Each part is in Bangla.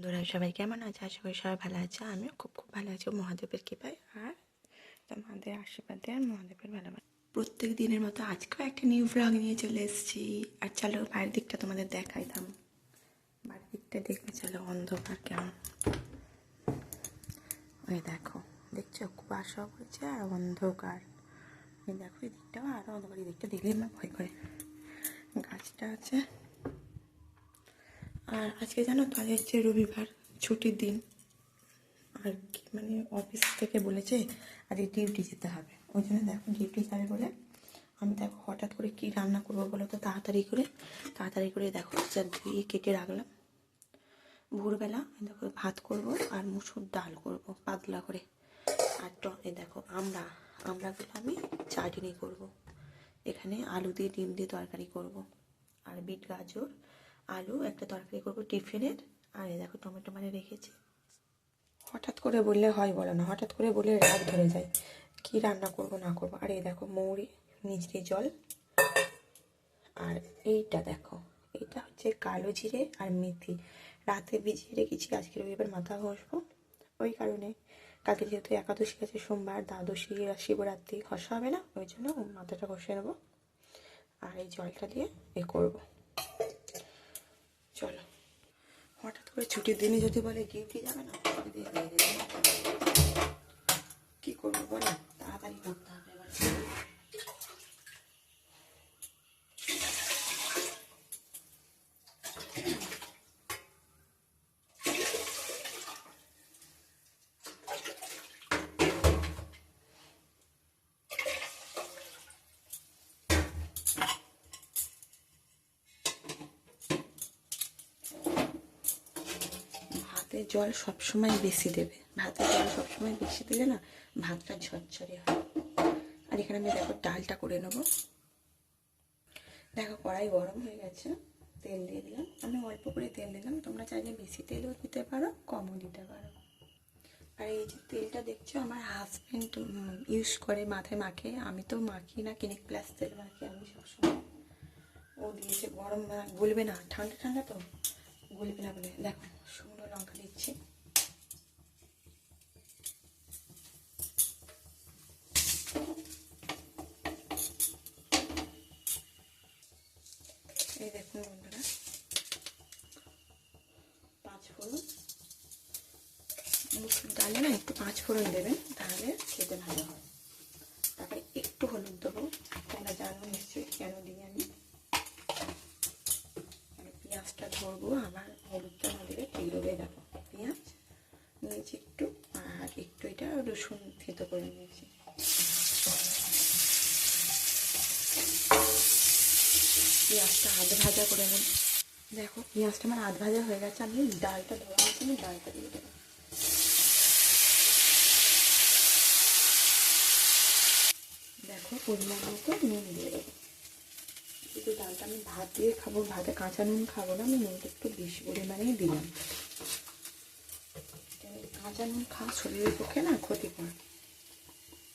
বন্ধুরা সবাই কেমন আছে? আশা করি সবাই ভালো আছে। আমিও খুব খুব ভালো আছি। মহাদেবের কৃপায়। আর তোমাদের আশীর্বাদে আর মহাদেবের ভালোবাসা। প্রত্যেক দিনের মতো আজকেও একটা নিউ ব্লগ নিয়ে চলে এসেছি। আর চলো বাইরের দিকটা তোমাদের দেখাইতাম। বাড়ির দিকটা দেখবে, চলো, অন্ধকার কেমন। ওই দেখো, দেখছ? কুয়াশা পড়েছে আর অন্ধকার। ওই দেখো এই দিকটাও আরও অন্ধকার এই দিকটা দেখলে আমার ভয় করে। গাছটা আছে। আর আজকে জানো তো আজ হচ্ছে রবিবার, ছুটির দিন। আর মানে অফিস থেকে বলেছে আজকে ডিউটি যেতে হবে। ওই জন্য দেখো ডিউটি যাবে বলে আমি দেখো হঠাৎ করে কি রান্না করব বলো তো, তাড়াতাড়ি করে। তাড়াতাড়ি করে দেখো যা ধুয়ে কেটে রাখলাম। ভোরবেলা দেখো ভাত করব আর মুসুর ডাল করব, পাতলা করে। আর এই দেখো আমরা, আমরাগুলো আমি চাটনি করব। এখানে আলু দিয়ে, ডিম দিয়ে তরকারি করব। আর বিট গাজর আলু একটা তরকারি করব টিফিনের। আর এ দেখো টমেটো মানে রেখেছি। হঠাৎ করে বললে হয় বলো না, হঠাৎ করে বলে রাগ ধরে যায়। কি রান্না করব, না করব? আর এই দেখো মৌরি নিজড়ি জল। আর এইটা দেখো এটা হচ্ছে কালো জিরে আর মেথি। রাতে ভিজিয়ে রেখেছি, আজকে রবিবার মাথা ঘষবো। ওই কারণে। কালকে যেহেতু একাদশী আছে, সোমবার দ্বাদশী আর শিবরাত্রি ঘষা হবে না, ওই জন্য মাথাটা ঘষে নেব। আর এই জলটা দিয়ে এ করব। চলো। হঠাৎ করে ছুটির দিনে যদি বলে ডিউটি যাবে না কি করব বলো তাড়াতাড়ি করতে হবে এবার ভাতের জল সবসময় বেশি দেবে। ভাতের জল সবসময় বেশি দিলে না ভাতটা ঝরঝরে হয়। আর এখানে আমি দেখো ডালটা করে নেব। দেখো কড়াই গরম হয়ে গেছে, তেল দিয়ে দিলাম। আমি অল্প করে তেল দিলাম। তোমরা চাইলে বেশি তেলও দিতে পারো, কমও দিতে পারো। আর এই যে তেলটা দেখছ, আমার হাজব্যান্ড ইউজ করে মাথায় মাখে। আমি তো মাখি না, কিনিক প্লাস তেল মাখি আমি সবসময়। ও দিয়েছে গরম গলবে না, ঠান্ডা ঠান্ডা তো? গলবে না বলে। দেখো লঙ্কা দিচ্ছি। এই দেখুন বন্ধুরা, পাঁচ ফোড়ন। মুসুর ডালে না একটু পাঁচ ফোড়ন দেবেন, তাহলে খেতে ভালো হয় তারপরে একটু হলুদ দেবো তোমরা জানো নিশ্চয়ই কেন দিই আমি আর পেঁয়াজটা ধরবো আবার হলুদটা না দিলে ঠিক রবে দেখো পেঁয়াজ নিয়েছি একটু, আর একটু এটা রসুন থেতো করে নিয়েছি। পেঁয়াজটা আধ ভাজা করে নেব। দেখো, পেঁয়াজটা আমার আধ ভাজা হয়ে গেছে, আমি ডালটা ধোয়া হয়েছে আমি ডালটা দিয়ে দেবো। দেখো, পরিমাণ মতো নুন দিয়ে দেবো। কিন্তু ডালটা আমি ভাত দিয়ে খাব, ভাতে কাঁচা নুন খাব না, আমি নুনটা একটু বেশি পরিমাণেই দিলাম। কাঁচা নুন খাওয়া শরীরের পক্ষে না ক্ষতিকর।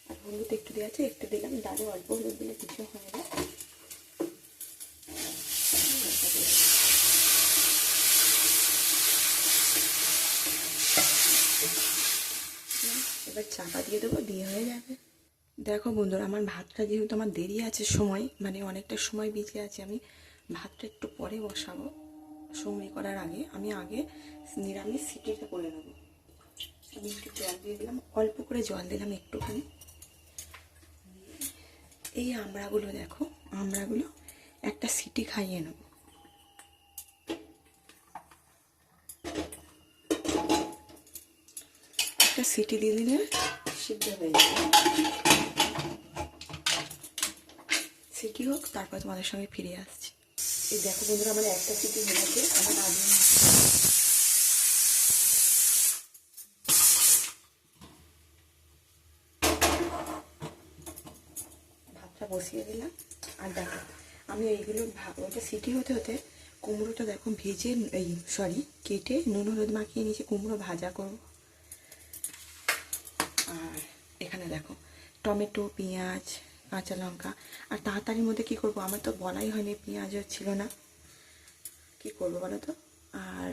আর হলুদ একটু দিয়ে আছে, একটু দিলাম ডালে অল্প হলুদ দিলে কিছু হয় না। এবার চাপা দিয়ে দেবো, দিয়ে হয়ে যাবে। দেখো বন্ধুরা, আমার ভাতটা যেহেতু আমার দেরি আছে সময় মানে অনেকটা সময় বেঁচে আছে, আমি ভাতটা একটু পরে বসাবো। সময় করার আগে আমি আগে নিরামিষ সিটিটা করে নেব। আমি একটু জল দিয়ে দিলাম, অল্প করে জল দিলাম একটুখানি। এই আমড়াগুলো দেখো, আমড়াগুলো একটা সিটি খাইয়ে নেব। একটা সিটি দিয়ে দিলে সিদ্ধ হয়ে যাবে। সিটি হোক, তারপর তোমাদের সঙ্গে ফিরে আসছি। এই দেখো বন্ধুরা, আমার একটা সিটি হয়ে গেছে, আমার আগে ভাতটা বসিয়ে দিলাম। আর দেখো, আমি এইগুলো ওটা সিটি হতে হতে কুমড়োটা দেখো ভেজে, এই সরি কেটে নুন, হলুদ মাখিয়ে নিয়েছি, কুমড়ো ভাজা করব। আর এখানে দেখো, টমেটো, পেঁয়াজ, কাঁচা লঙ্কা, আর তাড়াতাড়ির মধ্যে কী করব? আমার তো বলাই হয়নি, পেঁয়াজও ছিল না। কী করব বলো তো? আর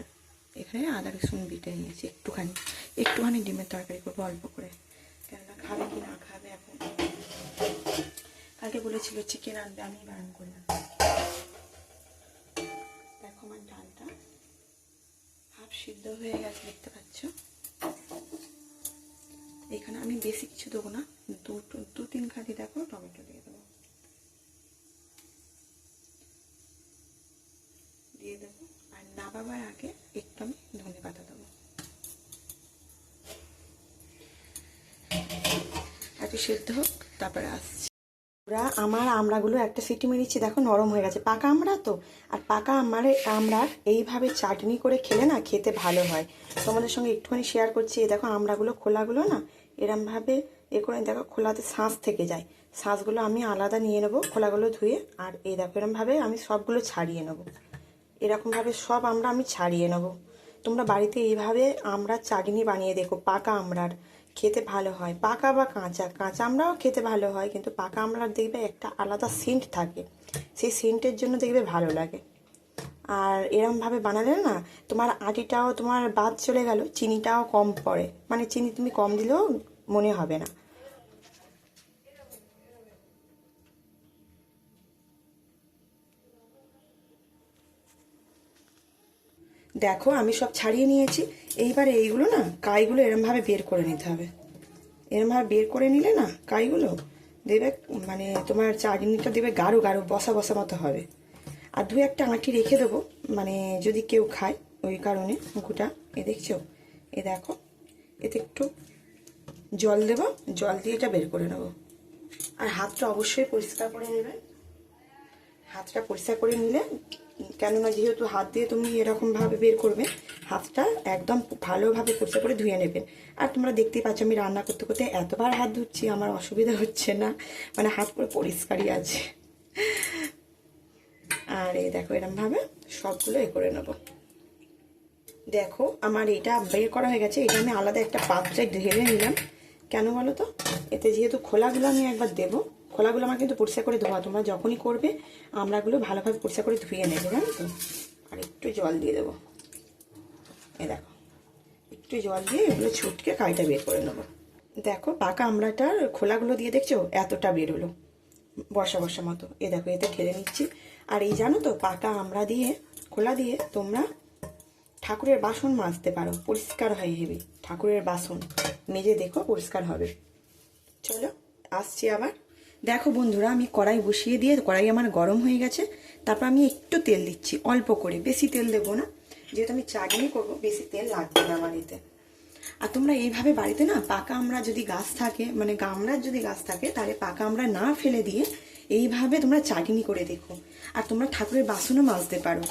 এখানে আদা, রসুন বেটে নিয়েছি একটুখানি। একটুখানি ডিমের তরকারি করব অল্প করে। কেননা খাবে কি না খাবে? কালকে বলেছিল চিকেন আনবে, আমি বারণ করলাম দেখো আমার ডালটা হাফ সিদ্ধ হয়ে গেছে, দেখতে পাচ্ছ? এখানে আমি বেশি কিছু দেবো না দুটো দু তিন খাদি দেখো, টমেটো দিয়ে দেবো। দিয়ে দেবো, আর নামাবার আগে একটু আমি ধনে পাতা দেবো। একটু সেদ্ধ হোক, তারপরে আসছি। ওরা আমার আমড়াগুলো একটা সিটি মেরেছি দেখো নরম হয়ে গেছে। পাকা আমড়া তো? আর পাকা আমার আমড়ার এইভাবে চাটনি করে খেলে না খেতে ভালো হয়। তোমাদের সঙ্গে একটুখানি শেয়ার করছি, এই দেখো আমড়াগুলো খোলাগুলো না, এরমভাবে এ করে দেখো খোলাতে শাঁস থেকে যায়। শাঁসগুলো আমি আলাদা নিয়ে নেব খোলাগুলো ধুয়ে, আর এই দেখো এরমভাবে আমি সবগুলো ছাড়িয়ে নেব। এরকমভাবে সব আমরা, আমি ছাড়িয়ে নেব। তোমরা বাড়িতে এইভাবে আমরা চাটনি বানিয়ে দেখো, পাকা আমড়ার খেতে ভালো হয়। পাকা বা কাঁচা। কাঁচা আমরাও খেতে ভালো হয়, কিন্তু পাকা আমড়ার দেখবে একটা আলাদা সেন্ট থাকে। সেই সেন্টের জন্য দেখবে ভালো লাগে। আর এরমভাবে বানালে না, তোমার আটিটাও তোমার বাদ চলে গেল, চিনিটাও কম পড়ে। মানে চিনি তুমি কম দিলেও মনে হবে না। দেখো, আমি সব ছাড়িয়ে নিয়েছি। এইবারে এইগুলো না, কাইগুলো এরমভাবে বের করে নিতে হবে। এরমভাবে বের করে নিলে না, কাইগুলো দেবে মানে তোমার চাটনিটা দেবে গাঢ় গাঢ়, বসা বসা মতো হবে। আর দু একটা আঁটি রেখে দেবো মানে যদি কেউ খায়, ওই কারণে মুখুটা। এ দেখছ? এ দেখো? এতে একটু জল দেবো, জল দিয়ে এটা বের করে নেব। আর হাতটা অবশ্যই পরিষ্কার করে নেবে। হাতটা পরিষ্কার করে নিলে, কেননা যেহেতু হাত দিয়ে তুমি এরকমভাবে বের করবে, হাতটা একদম ভালোভাবে পরিষ্কার করে ধুয়ে নেবেন আর তোমরা দেখতেই পাচ্ছ আমি রান্না করতে করতে এতবার হাত ধুচ্ছি, আমার অসুবিধা হচ্ছে না। মানে হাত পুরো পরিষ্কারই আছে। আর এই দেখো এরমভাবে সবগুলো এ করে নেব। দেখো আমার এটা বের করা হয়ে গেছে, এটা আমি আলাদা একটা পাত্রে ঢেলে নিলাম। কেন বলো তো? এতে যেহেতু খোলাগুলো আমি একবার দেবো খোলাগুলো আমার কিন্তু পরিষ্কার করে ধোয়া, তোমরা যখনই করবে আমরাগুলো ভালোভাবে পরিষ্কার করে ধুয়ে নেব, জানো তো? আর একটু জল দিয়ে দেবো। এ দেখো, একটু জল দিয়ে এগুলো ছুটকে কাইটা বের করে নেব। দেখো, পাকা আমড়াটার খোলাগুলো দিয়ে দেখছ? এতটা বেরোলো বর্ষা বর্ষা মতো। এ দেখো, এতে ঢেলে নিচ্ছি। আর এই জানো তো, পাকা আমড়া দিয়ে, খোলা দিয়ে তোমরা ঠাকুরের বাসন মাজতে পারো। পরিষ্কার হয়ে হেবে ঠাকুরের বাসন মেজে দেখো পরিষ্কার হবে। চলো, আসছি আবার। দেখো বন্ধুরা, আমি কড়াই বসিয়ে দিয়ে কড়াই আমার গরম হয়ে গেছে। তারপর আমি একটু তেল দিচ্ছি, অল্প করে। বেশি তেল দেবো না, যেহেতু আমি চাটনি করব, বেশি তেল লাগবে না এতে। আর তোমরা এইভাবে বাড়িতে না পাকা আমরা যদি গাছ থাকে মানে গামড়ার যদি গাছ থাকে, তাহলে পাকা আমরা না ফেলে দিয়ে এইভাবে তোমরা চাটনি করে দেখো। আর তোমরা ঠাকুরের বাসনও মাজতে পারো।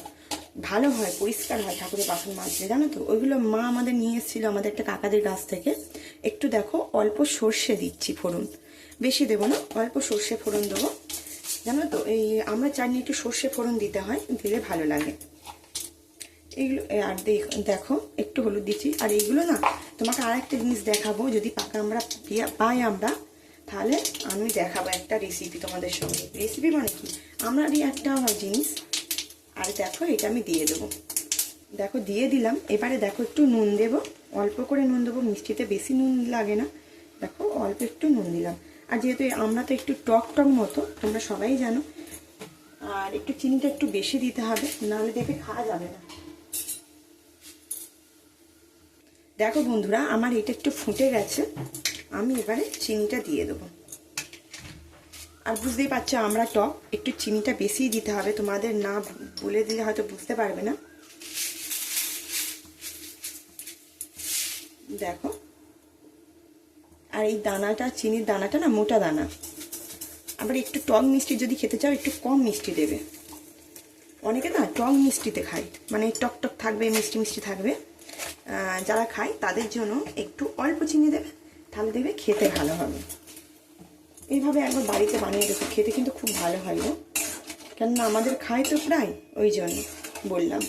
ভালো হয়, পরিষ্কার হয় ঠাকুরের বাসন মাজতে জানো তো? ওইগুলো মা আমাদের নিয়ে এসেছিল আমাদের একটা কাকাদের গাছ থেকে। একটু দেখো, অল্প সর্ষে দিচ্ছি ফোড়ন। বেশি দেবো না, অল্প সর্ষে ফোড়ন দেবো। জানো তো, এই আমরা চাটনি একটু সর্ষে ফোড়ন দিতে হয়, দিলে ভালো লাগে। এইগুলো আর দেখো একটু হলুদ দিচ্ছি। আর এইগুলো না, তোমাকে আর একটা জিনিস দেখাবো, যদি পাকা আমরা পাই আমরা, তাহলে আমি দেখাবো একটা রেসিপি তোমাদের সঙ্গে। রেসিপি মানে কি? আমারই একটা জিনিস। আর দেখো, এটা আমি দিয়ে দেবো। দেখো, দিয়ে দিলাম। এবারে দেখো, একটু নুন দেবো। অল্প করে নুন দেবো, মিষ্টিতে বেশি নুন লাগে না। দেখো, অল্প একটু নুন দিলাম। আর যেহেতু আমরা তো একটু টক টক মতো, তোমরা সবাই জানো, আর একটু চিনিটা একটু বেশি দিতে হবে, নাহলে দেখে খাওয়া যাবে না। দেখো বন্ধুরা, আমার এটা একটু ফুটে গেছে, আমি এবারে চিনিটা দিয়ে দেবো। আর বুঝতেই পারছ, আমরা টক, একটু চিনিটা বেশিই দিতে হবে, তোমাদের না বলে দিলে হয়তো বুঝতে পারবে না। দেখো আর এই দানাটা, চিনির দানাটা না, মোটা দানা। আবার একটু টক মিষ্টি যদি খেতে চাও, একটু কম মিষ্টি দেবে। অনেকে না, টক মিষ্টিতে খায়। মানে টক টক থাকবে, মিষ্টি মিষ্টি থাকবে। যারা খায়, তাদের জন্য একটু অল্প চিনি দেবে, তাহলে দেখবে খেতে ভালো হবে। এইভাবে একবার বাড়িতে বানিয়ে দেখো, খেতে কিন্তু খুব ভালো হয় গো। কেননা আমাদের খায় তো প্রায়, ওই জন্য বললাম।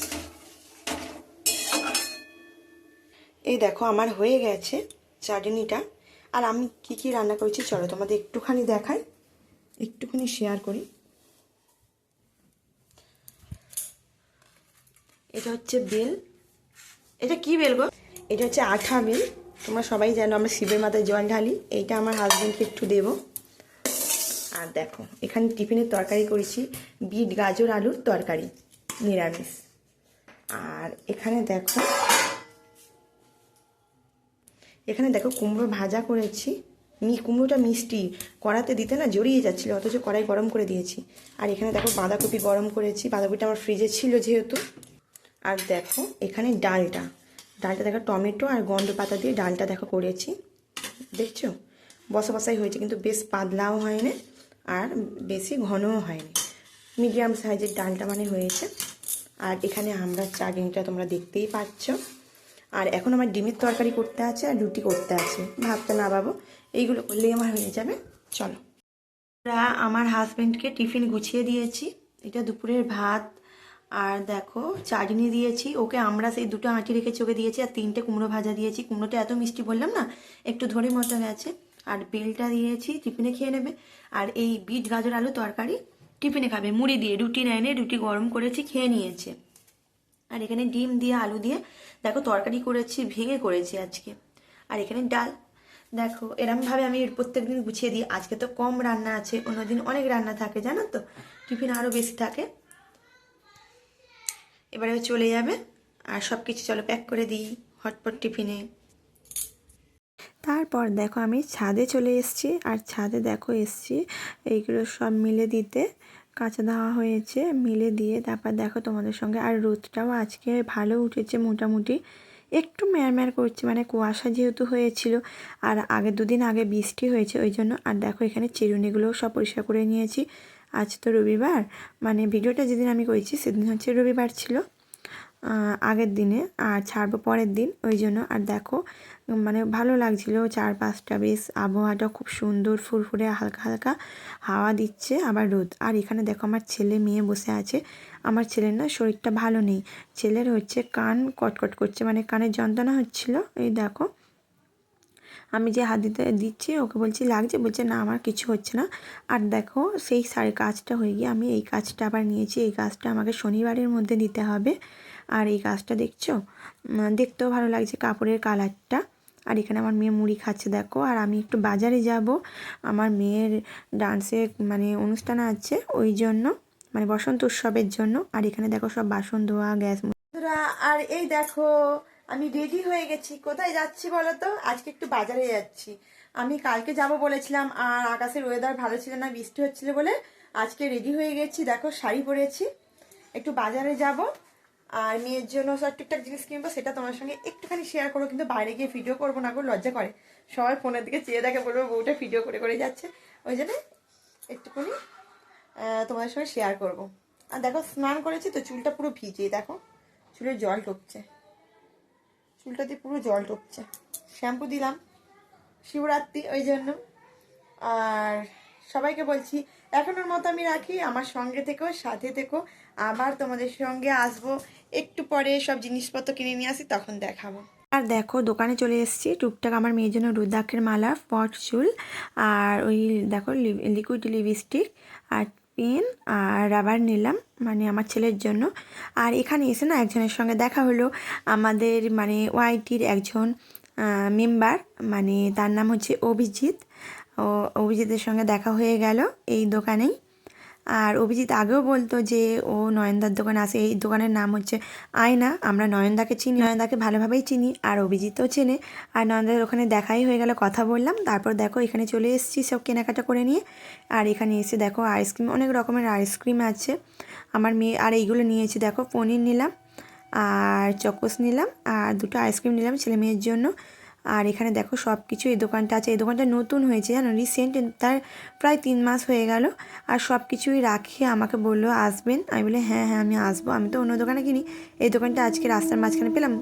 এই দেখো, আমার হয়ে গেছে চাটনিটা। আর আমি কি কি রান্না করেছি, চলো তোমাদের একটুখানি দেখাই। একটুখানি শেয়ার করি। এটা হচ্ছে বেল। এটা কি বেল গো? এটা হচ্ছে আঠা বেল। তোমরা সবাই জানো আমরা শিবের মাথায় জল ঢালি। এইটা আমার হাজব্যান্ডকে একটু দেবো। আর দেখো, এখানে টিফিনের তরকারি করেছি। বিট, গাজর, আলুর তরকারি। নিরামিষ। আর এখানে দেখো এখানে দেখো কুমড়ো ভাজা করেছি। মি কুমড়োটা মিষ্টি, কড়াতে দিতে না জড়িয়ে যাচ্ছিল, অথচ কড়াই গরম করে দিয়েছি। আর এখানে দেখো বাঁধাকপি গরম করেছি, বাঁধাকপিটা আমার ফ্রিজে ছিল যেহেতু। আর দেখো এখানে ডালটা ডালটা দেখো টমেটো আর গন্ধ পাতা দিয়ে ডালটা দেখো করেছি। দেখছ? বসা বসাই হয়েছে, কিন্তু বেশ পাতলাও হয়নি আর বেশি ঘনও হয়নি। মিডিয়াম সাইজের ডালটা মানে হয়েছে। আর এখানে আমরা চাটনিটা তোমরা দেখতেই পাচ্ছ। আর এখন আমার ডিমের তরকারি করতে আছে আর রুটি করতে আছে। ভাতটা না পাবো এইগুলো করলেই আমার হয়ে যাবে। চলো। আমরা আমার হাজব্যান্ডকে টিফিন গুছিয়ে দিয়েছি। এটা দুপুরের ভাত। আর দেখো, চাটনি দিয়েছি। ওকে আমরা সেই দুটো আঁটি রেখে চোখে দিয়েছি আর তিনটে কুমড়ো ভাজা দিয়েছি। কুমড়োটা এত মিষ্টি বললাম না, একটু ধরে মতো গেছে। আর বেলটা দিয়েছি, টিফিনে খেয়ে নেবে। আর এই বিট গাজর আলু তরকারি টিফিনে খাবে। মুড়ি দিয়ে রুটি নেয়নি, রুটি গরম করেছি, খেয়ে নিয়েছে। আর এখানে ডিম দিয়ে, আলু দিয়ে দেখো তরকারি করেছি, ভেঙে করেছি আজকে। আর এখানে ডাল। দেখো, এরমভাবে আমি প্রত্যেক দিন গুছিয়ে দিই। আজকে তো কম রান্না আছে, অন্যদিন অনেক রান্না থাকে, জানো তো? টিফিন আরও বেশি থাকে। এবারে চলে যাবে। আর সব কিছু চলো প্যাক করে দিই হটপট টিফিনে। তারপর দেখো আমি ছাদে চলে এসেছি। আর ছাদে দেখো এসেছি, এইগুলো সব মিলে দিতে। কাঁচা দেওয়া হয়েছে, মিলে দিয়ে তারপর দেখো তোমাদের সঙ্গে আর রোদটাও আজকে ভালো উঠেছে মোটামুটি। একটু ম্যারম্যার করছে মানে কুয়াশা যেহেতু হয়েছিল আর আগে দুদিন আগে বৃষ্টি হয়েছে ওই জন্য। আর দেখো এখানে চিরুনিগুলোও সব পরিষ্কার করে নিয়েছি। আজ তো রবিবার মানে ভিডিওটা যেদিন আমি করেছি সেদিন হচ্ছে রবিবার ছিল। আগের দিনে, আর ছাড়বো পরের দিন। ওই জন্য, আর দেখো মানে ভালো লাগছিল, চারপাশটা বেশ আবহাওয়াটা খুব সুন্দর, ফুরফুরে, হালকা হালকা হাওয়া দিচ্ছে, আবার রোদ। আর এখানে দেখো, আমার ছেলে মেয়ে বসে আছে। আমার ছেলের না শরীরটা ভালো নেই। ছেলের হচ্ছে কান কটকট করছে মানে কানের যন্ত্রণা হচ্ছিল। এই দেখো, আমি যে হাত দিতে, দিচ্ছি, ওকে বলছি, লাগছে? বলছে, না, আমার কিছু হচ্ছে না। আর দেখো, সেই শাড়ির কাজটা হয়ে গিয়ে আমি এই কাজটা আবার নিয়েছি। এই কাজটা আমাকে শনিবারের মধ্যে দিতে হবে। আর এই গাছটা দেখছ? দেখতেও ভালো লাগছে কাপড়ের কালারটা। আর এখানে আমার মেয়ে মুড়ি খাচ্ছে, দেখো। আর আমি একটু বাজারে যাব। আমার মেয়ের ডান্সের মানে অনুষ্ঠান আছে ওই জন্য মানে বসন্ত উৎসবের জন্য। আর এখানে দেখো সব বাসন ধোয়া, গ্যাস আর এই দেখো, আমি রেডি হয়ে গেছি। কোথায় যাচ্ছি বলো তো? আজকে একটু বাজারে যাচ্ছি। আমি কালকে যাব বলেছিলাম, আর আকাশের ওয়েদার ভালো ছিল না, বৃষ্টি হচ্ছিল বলে আজকে রেডি হয়ে গেছি। দেখো, শাড়ি পরেছি। একটু বাজারে যাব। আর মেয়ের জন্য সব টুকটাক জিনিস কিনবো, সেটা তোমার সঙ্গে একটুখানি শেয়ার করব কিন্তু বাইরে গিয়ে ভিডিও করব না গো, লজ্জা করে। সবাই ফোনের দিকে চেয়ে দেখে বলব, বউটা ভিডিও করে করে যাচ্ছে। ওই জন্য একটুখানি তোমাদের সঙ্গে শেয়ার করব। আর দেখো, স্নান করেছি তো চুলটা পুরো ভিজে, দেখো। চুলে জল টপছে চুলটাতে পুরো জল টপছে শ্যাম্পু দিলাম, শিবরাত্রি ওই জন্য। আর সবাইকে বলছি, এখনোর মতো আমি রাখি, আমার সঙ্গে থেকো, সাথে থেকো। আবার তোমাদের সঙ্গে আসব। একটু পরে সব জিনিসপত্র কিনে নিয়ে আসি, তখন দেখাবো। আর দেখো, দোকানে চলে এসেছি। টুকটাক আমার মেয়ের জন্য রুদ্রাক্ষের মালা, পট চুল, আর ওই দেখো লিকুইড লিপস্টিক আর পেন আর রাবার নিলাম মানে আমার ছেলের জন্য। আর এখানে এসে না একজনের সঙ্গে দেখা হলো। আমাদের মানে ওয়াইটির একজন মেম্বার মানে তার নাম হচ্ছে অভিজিৎ। ও, অভিজিতের সঙ্গে দেখা হয়ে গেল এই দোকানেই। আর অভিজিৎ আগেও বলতো যে, ও নয়নদার দোকানে আসে। এই দোকানের নাম হচ্ছে আয়না। আমরা নয়নদাকে চিনি, নয়নদাকে ভালোভাবেই চিনি আর অভিজিৎও চেনে। আর নয়নদার ওখানে দেখাই হয়ে গেল, কথা বললাম। তারপর দেখো, এখানে চলে এসেছি সব কেনাকাটা করে নিয়ে। আর এখানে এসে দেখো, আইসক্রিম, অনেক রকমের আইসক্রিম আছে। আমার মেয়ে আর এইগুলো নিয়েছি, দেখো, পনির নিলাম আর চকোস নিলাম আর দুটো আইসক্রিম নিলাম ছেলে মেয়ের জন্য। আর এখানে দেখো সব কিছু এই দোকানটা আছে। এই দোকানটা নতুন হয়েছে, জানো? রিসেন্ট তার প্রায় তিন মাস হয়ে গেল। আর সব কিছুই রাখি, আমাকে বলল, আসবেন? আমি বলে হ্যাঁ হ্যাঁ আমি আসব। আমি তো অন্য দোকানে কিনি। এই দোকানটা আজকে রাস্তার মাঝখানে পেলাম।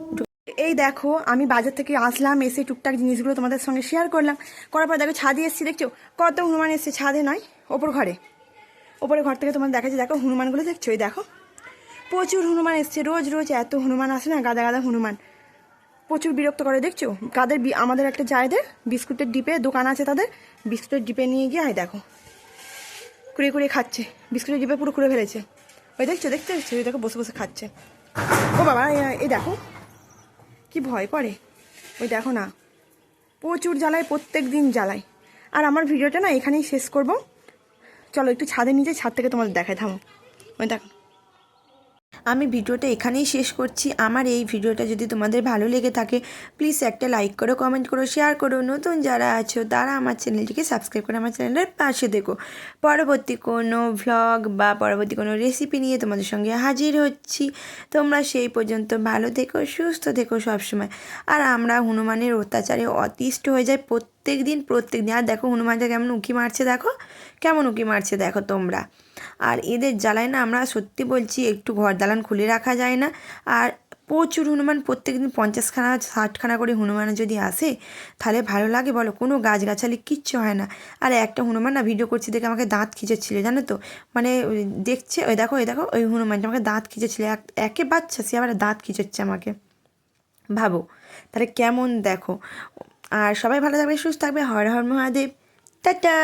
এই দেখো, আমি বাজার থেকে আসলাম, এসে টুকটাক জিনিসগুলো তোমাদের সঙ্গে শেয়ার করলাম। করার পর দেখো ছাদে এসেছি, দেখছ? কত হনুমান এসছে, ছাদে নয়, ওপর ঘরে। ওপরে ঘর থেকে তোমার দেখাচ্ছি, দেখো হনুমানগুলো দেখছ? এই দেখো, প্রচুর হনুমান এসছে। রোজ রোজ এত হনুমান আসে না, গাদা গাদা হনুমান। প্রচুর বিরক্ত করে, দেখছ? কাদের আমাদের একটা জায়দের বিস্কুটের ডিপে দোকান আছে তাদের, বিস্কুটের ডিপে নিয়ে গিয়ে, আয় দেখো। কুড়িয়ে কুড়িয়ে খাচ্ছে, বিস্কুটের ডিপে পুরো খুঁড়ে ফেলেছে। ওই দেখছ, দেখতে দেখছ ওই দেখো, বসে বসে খাচ্ছে। ও বাবা এই দেখো, কি ভয় করে। ওই দেখো না, প্রচুর জ্বালায়, প্রত্যেক দিন জ্বালায়। আর আমার ভিডিওটা না এখানেই শেষ করব। চলো, একটু ছাদে নিচে, ছাদ থেকে তোমাদের দেখায়, থামো। ওই দেখো। আমি ভিডিওটা এখানেই শেষ করছি। আমার এই ভিডিওটা যদি তোমাদের ভালো লেগে থাকে প্লিজ একটা লাইক করো কমেন্ট করো শেয়ার করো। নতুন যারা আছো, তারা আমার চ্যানেলটিকে সাবস্ক্রাইব করে আমার চ্যানেলের পাশে দেখো। পরবর্তী কোনো ভ্লগ বা পরবর্তী কোনো রেসিপি নিয়ে তোমাদের সঙ্গে হাজির হচ্ছি। তোমরা সেই পর্যন্ত ভালো থেকো, সুস্থ থেকো সবসময়। আর আমরা হনুমানের অত্যাচারে অতিষ্ঠ হয়ে যাই প্রত্যেক দিন প্রত্যেক দিন আর দেখো, হনুমানটা কেমন উঁকি মারছে, দেখো। কেমন উঁকি মারছে, দেখো তোমরা। আর এদের জ্বালায় না আমরা সত্যি বলছি, একটু ঘর দালান খুলে রাখা যায় না। আর প্রচুর হনুমান প্রত্যেক দিন পঞ্চাশখানা, ষাটখানা করে হনুমান যদি আসে, তাহলে ভালো লাগে বলো? কোনো গাছগাছালি কিচ্ছু হয় না। আর একটা হনুমান না ভিডিও করছি, দেখে আমাকে দাঁত খিচেছিল, জানো তো? মানে দেখছে, ওই দেখো ওই দেখো, ওই হনুমানটা আমাকে দাঁত খিচেছিল। এক একে বাচ্চা সে আবার দাঁত খিচেচ্ছে আমাকে। ভাবো, তাহলে কেমন দেখো? আর সবাই ভালো থাকবে সুস্থ থাকবে। হর হর মহাদেব। টাটা!